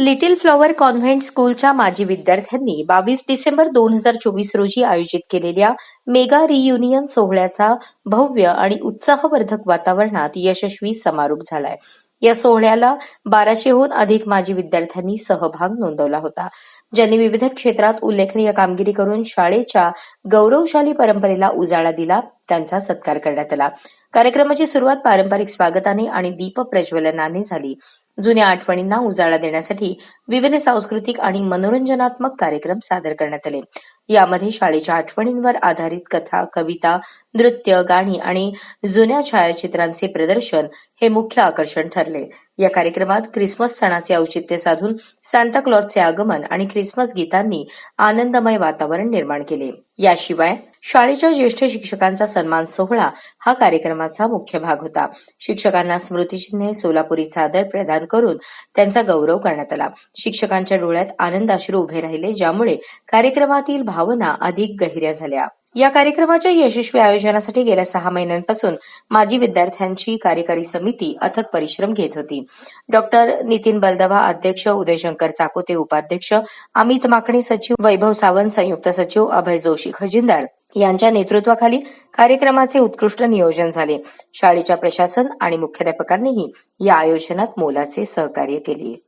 Little flower convent स्कूलच्या माजी विद्यार्थ्यांनी बावीस डिसेंबर दोन हजार चोवीस रोजी आयोजित केलेल्या मेगा रियुनियन सोहळ्याचा भव्य आणि उत्साहवर्धक वातावरणात यशस्वी समारोप झालाय. या सोहळ्याला बाराशेहून अधिक माजी विद्यार्थ्यांनी सहभाग नोंदवला होता. ज्यांनी विविध क्षेत्रात उल्लेखनीय कामगिरी करून शाळेच्या गौरवशाली परंपरेला उजाळा दिला त्यांचा सत्कार करण्यात आला. कार्यक्रमाची सुरुवात पारंपरिक स्वागताने आणि दीप प्रज्वलनाने झाली. जुन्या आठवणींना उजाळा देण्यासाठी विविध सांस्कृतिक आणि मनोरंजनात्मक कार्यक्रम सादर करण्यात आले. यामध्ये शाळेच्या आठवणींवर आधारित कथा कविता नृत्य गाणी आणि जुन्या छायाचित्रांचे प्रदर्शन हे मुख्य आकर्षण ठरले. या कार्यक्रमात ख्रिसमस सणाचे औचित्य साधून सांताक्लॉजचे आगमन आणि ख्रिसमस गीतांनी आनंदमय वातावरण निर्माण केले. याशिवाय शाळेच्या ज्येष्ठ शिक्षकांचा सन्मान सोहळा हा कार्यक्रमाचा मुख्य भाग होता. शिक्षकांना स्मृतिचिन्हे सोलापुरी चादर प्रदान करून त्यांचा गौरव करण्यात आला. शिक्षकांच्या डोळ्यात आनंदाश्रू उभे राहिले ज्यामुळे कार्यक्रमातील भावना अधिक गहिऱ्या झाल्या. या कार्यक्रमाच्या यशस्वी आयोजनासाठी गेल्या सहा महिन्यांपासून माजी विद्यार्थ्यांची कार्यकारी समिती अथक परिश्रम घेत होती. डॉक्टर नितीन बलदवा अध्यक्ष उदयशंकर चाकोते उपाध्यक्ष अमित माकणे सचिव वैभव सावंत संयुक्त सचिव अभय जोशी खजिनदार यांच्या नेतृत्वाखाली कार्यक्रमाचे उत्कृष्ट नियोजन झाले. शाळेच्या प्रशासन आणि मुख्याध्यापकांनीही या आयोजनात मोलाचे सहकार्य केले.